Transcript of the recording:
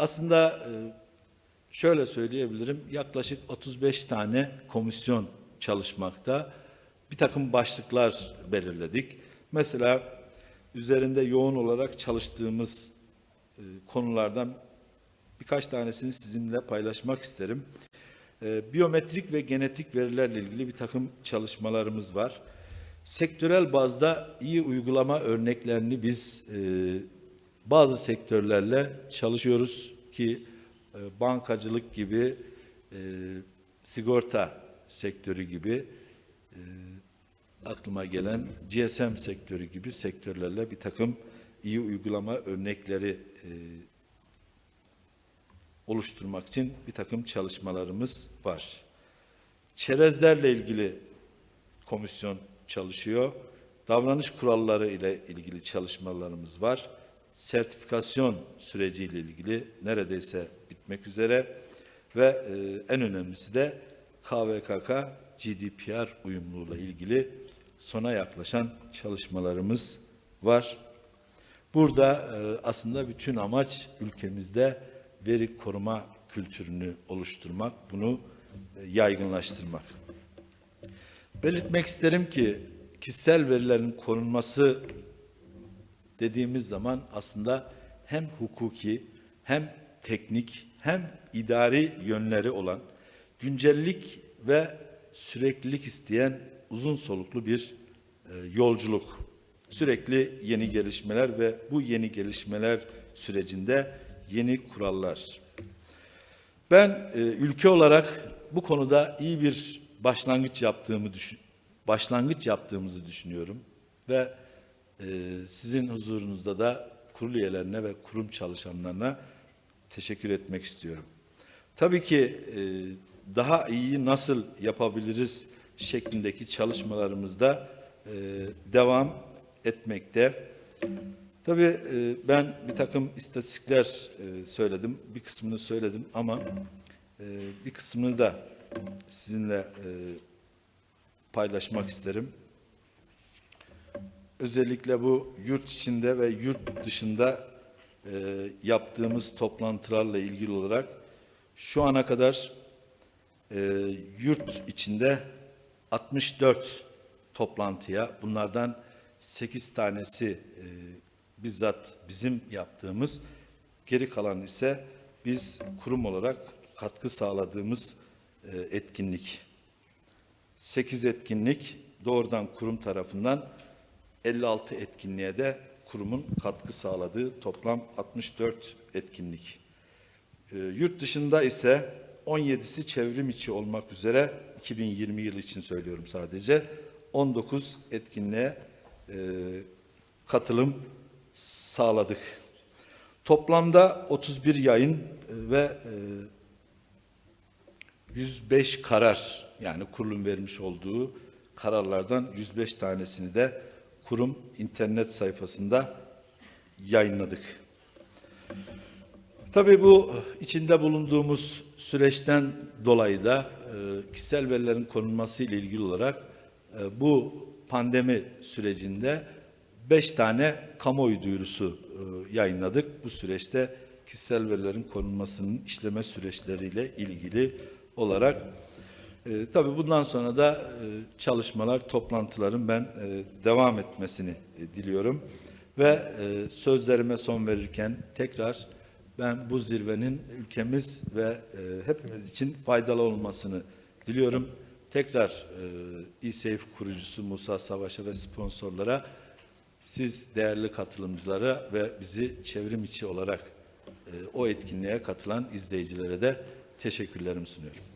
aslında e, şöyle söyleyebilirim. Yaklaşık 35 tane komisyon çalışmakta. Bir takım başlıklar belirledik. Mesela üzerinde yoğun olarak çalıştığımız e, konulardan birkaç tanesini sizinle paylaşmak isterim. E, Biyometrik ve genetik verilerle ilgili bir takım çalışmalarımız var. Sektörel bazda iyi uygulama örneklerini biz bazı sektörlerle çalışıyoruz ki e, bankacılık gibi, e, sigorta sektörü gibi, e, aklıma gelen GSM sektörü gibi sektörlerle bir takım iyi uygulama örnekleri e, oluşturmak için bir takım çalışmalarımız var. Çerezlerle ilgili komisyon çalışıyor. Davranış kuralları ile ilgili çalışmalarımız var. Sertifikasyon süreciyle ilgili neredeyse bitmek üzere ve e, en önemlisi de KVKK GDPR uyumluluğuyla ilgili sona yaklaşan çalışmalarımız var. Burada e, aslında bütün amaç ülkemizde veri koruma kültürünü oluşturmak, bunu e, yaygınlaştırmak. Belirtmek isterim ki kişisel verilerin korunması dediğimiz zaman aslında hem hukuki hem teknik hem idari yönleri olan güncellik ve süreklilik isteyen uzun soluklu bir e, yolculuk. Sürekli yeni gelişmeler ve bu yeni gelişmeler sürecinde yeni kurallar. Ben e, ülke olarak bu konuda iyi bir başlangıç yaptığımı düşün, başlangıç yaptığımızı düşünüyorum ve sizin huzurunuzda da kurul üyelerine ve kurum çalışanlarına teşekkür etmek istiyorum. Tabii ki e, daha iyi nasıl yapabiliriz şeklindeki çalışmalarımızda e, devam etmekte. Tabii e, ben bir takım istatistikler söyledim, bir kısmını söyledim ama bir kısmını da sizinle paylaşmak isterim. Özellikle bu yurt içinde ve yurt dışında e, yaptığımız toplantılarla ilgili olarak şu ana kadar e, yurt içinde 64 toplantıya, bunlardan 8 tanesi e, bizzat bizim yaptığımız, geri kalan ise biz kurum olarak katkı sağladığımız e, etkinlik. 8 etkinlik doğrudan kurum tarafından 56 etkinliğe de kurumun katkı sağladığı toplam 64 etkinlik. E, yurt dışında ise 17'si çevrim içi olmak üzere 2020 yılı için söylüyorum sadece 19 etkinliğe e, katılım sağladık. Toplamda 31 yayın e, ve e, 105 karar yani kurulun vermiş olduğu kararlardan 105 tanesini de kurum internet sayfasında yayınladık. Tabii bu içinde bulunduğumuz süreçten dolayı da e, kişisel verilerin korunması ile ilgili olarak e, bu pandemi sürecinde beş tane kamuoyu duyurusu e, yayınladık. Bu süreçte kişisel verilerin korunmasının işleme süreçleriyle ilgili olarak e, tabii bundan sonra da e, çalışmalar, toplantıların ben e, devam etmesini e, diliyorum. Ve e, sözlerime son verirken tekrar ben bu zirvenin ülkemiz ve e, hepimiz için faydalı olmasını diliyorum. Tekrar e, eSafe kurucusu Musa Savaş'a ve sponsorlara siz değerli katılımcılara ve bizi çevrim içi olarak e, o etkinliğe katılan izleyicilere de teşekkürlerimi sunuyorum.